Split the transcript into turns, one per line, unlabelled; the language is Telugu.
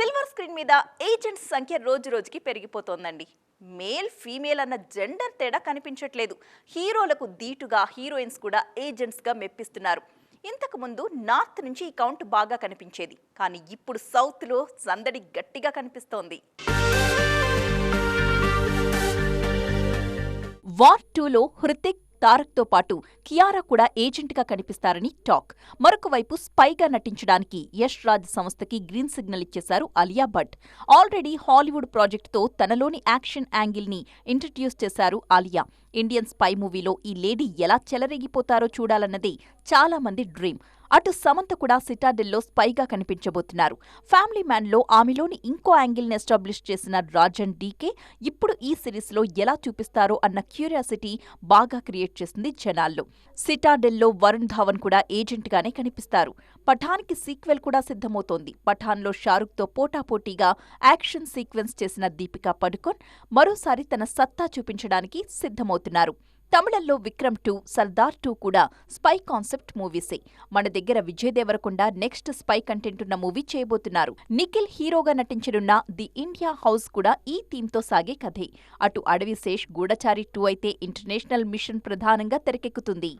సిల్వర్ స్క్రీన్ మీద ఏజెంట్స్ సంఖ్య రోజు రోజుకి పెరిగిపోతోందండి. మేల్ ఫీమేల్ అన్న జెండర్ తేడా కనిపించట్లేదు. హీరోలకు దీటుగా హీరోయిన్స్ కూడా ఏజెంట్స్గా మెప్పిస్తున్నారు. ఇంతకు ముందు నార్త్ నుంచి ఈ కౌంట్ బాగా కనిపించేది. కానీ ఇప్పుడు సౌత్లో సందడి గట్టిగా కనిపిస్తోంది. వార్ టూలో హృతిక్ తారక్తో పాటు కియారా కూడా ఏజెంట్గా కనిపిస్తారని టాక్. మరొక వైపు స్పైగా నటించడానికి యష్ రాజ్ సంస్థకి గ్రీన్ సిగ్నల్ ఇచ్చేశారు అలియా భట్. ఆల్రెడీ హాలీవుడ్ ప్రాజెక్టుతో తనలోని యాక్షన్ యాంగిల్ని ఇంట్రడ్యూస్ చేశారు ఆలియా ఇండియన్ స్పై మూవీలో ఈ లేడీ ఎలా చెలరేగిపోతారో చూడాలన్నదే చాలా మంది డ్రీమ్. అటు సమంత కూడా సిటాడెల్లో స్పైగా కనిపించబోతున్నారు. ఫ్యామిలీ మ్యాన్లో ఆమెలోని ఇంకో యాంగిల్ని ఎస్టాబ్లిష్ చేసిన రాజన్ డీకే ఇప్పుడు ఈ సిరీస్లో ఎలా చూపిస్తారో అన్న క్యూరియాసిటీ బాగా క్రియేట్ చేసింది జనాల్లో. సిటాడెల్లో వరుణ్ ధావన్ కూడా ఏజెంట్గానే కనిపిస్తారు. పఠాన్కి సీక్వెల్ కూడా సిద్ధమవుతోంది. పఠాన్లో షారుఖ్తో పోటాపోటీగా యాక్షన్ సీక్వెన్స్ చేసిన దీపికా పడుకోన్ మరోసారి తన సత్తా చూపించడానికి సిద్ధమవుతున్నారు. తమిళంలో విక్రమ్ టూ సర్దార్ టూ కూడా స్పై కాన్సెప్ట్ మూవీసే. మన దగ్గర Vijay Deverakonda next spy content ఉన్న మూవీ చేయబోతున్నారు. నిఖిల్ హీరోగా నటించనున్న ది ఇండియా హౌస్ కూడా ఈ థీమ్తో సాగే కథే. అటు అడవి శేష్ గూఢచారి టూ అయితే ఇంటర్నేషనల్ మిషన్ ప్రధానంగా తెరకెక్కుతుంది.